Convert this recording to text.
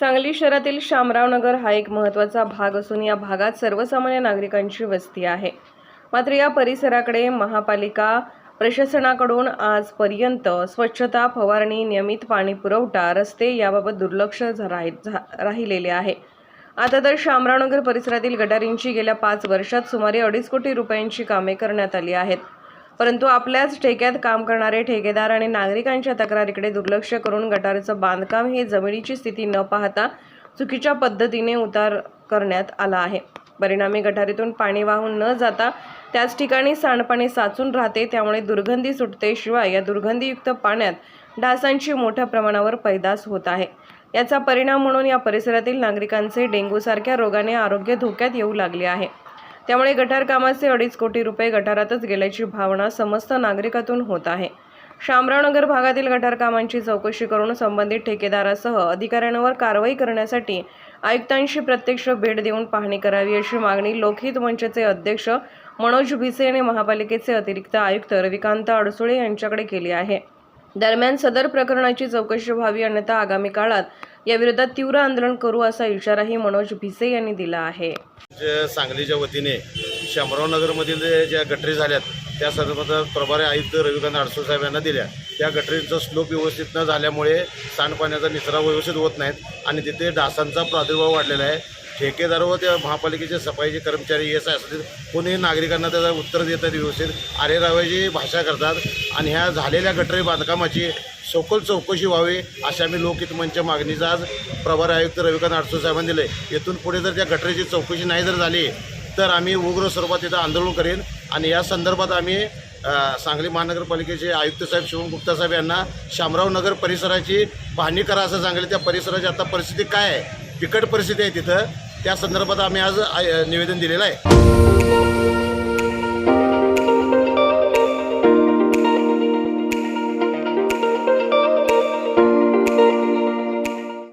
सांगली शहरातील शामराव नगर हा एक महत्त्वाचा भाग असून या भागात सर्वसामान्य नागरिकांची वस्ती आहे. मात्र या परिसराकडे महापालिका प्रशासनाकडून आजपर्यंत स्वच्छता फवारणी नियमित पाणी पुरवठा रस्ते याबाबत दुर्लक्ष झा- राहि- झा- राहिलेले आहे. आता तर शामरावनगर परिसरातील गटारींची गेल्या पाच वर्षात सुमारे अडीच कोटी रुपयांची कामे करण्यात आली आहेत. परंतु आपल्याच ठेक्यात काम करणारे ठेकेदार आणि नागरिकांच्या तक्रारीकडे दुर्लक्ष करून गटारचं बांधकाम हे जमिनीची स्थिती न पाहता चुकीच्या पद्धतीने उतार करण्यात आला आहे. परिणामी गटारीतून पाणी वाहून न जाता त्याच ठिकाणी सांडपाणी साचून राहते त्यामुळे दुर्गंधी सुटते. शिवाय या दुर्गंधीयुक्त पाण्यात डासांची मोठ्या प्रमाणावर पैदास होत आहे. याचा परिणाम म्हणून या परिसरातील नागरिकांचे डेंग्यूसारख्या रोगाने आरोग्य धोक्यात येऊ लागले आहे. त्यामुळे गटार कामाचे अडीच कोटी रुपये गटारातच गेल्याची भावना समस्त नागरिकातून होत आहे. शामरावनगर भागातील गटार कामांची चौकशी करून संबंधित ठेकेदारासह अधिकाऱ्यांवर कारवाई करण्यासाठी आयुक्तांशी प्रत्यक्ष भेट देऊन पाहणी करावी अशी मागणी लोकहित मंचचे अध्यक्ष मनोज भिसे आणि महापालिकेचे अतिरिक्त आयुक्त रविकांत अडसुळे यांच्याकडे केली आहे. दरम्यान सदर प्रकरणाची चौकशी व्हावी अन्यथा आगामी काळात याविरोधात तीव्र आंदोलन करू असा इशाराही मनोज भिसे यांनी दिला आहे. सांगलीच्या वतीने शामराव नगरमधील ज्या गटरी झाल्यात त्या संदर्भात प्रभारी आयुक्त रविकांत अडसूळ साहेब यांना दिल्या. त्या गटरींचा स्लोप व्यवस्थित न झाल्यामुळे सांडपाण्याचा निचरा व्यवस्थित होत नाहीत आणि तिथे डासांचा प्रादुर्भाव वाढलेला आहे. ठेकेदार व त्या महापालिकेचे सफाईचे कर्मचारी एस आय असतील कोणी नागरिकांना त्याचा उत्तर देतात व्यवस्थित. आरेरावाची भाषा करतात आणि ह्या झालेल्या गटरी बांधकामाची सखोल चौकशी व्हावी अशा आम्ही लोकहित मंच मागणीचं आज प्रभारी आयुक्त रविकांत अडसूळ साहेबांनी दिले येथून पुढे जर त्या घटनेची चौकशी नाही जर झाली तर आम्ही उग्र स्वरूपात तिथं आंदोलन करेन. आणि या संदर्भात आम्ही सांगली महानगरपालिकेचे आयुक्त साहेब शिवम गुप्ता साहेब यांना शामराव नगर परिसराची पाहणी करा असं सांगितलं त्या परिसराची आता परिस्थिती काय आहे? बिकट परिस्थिती आहे तिथं. त्या संदर्भात आम्ही आज आय- निवेदन दिलेलं आहे.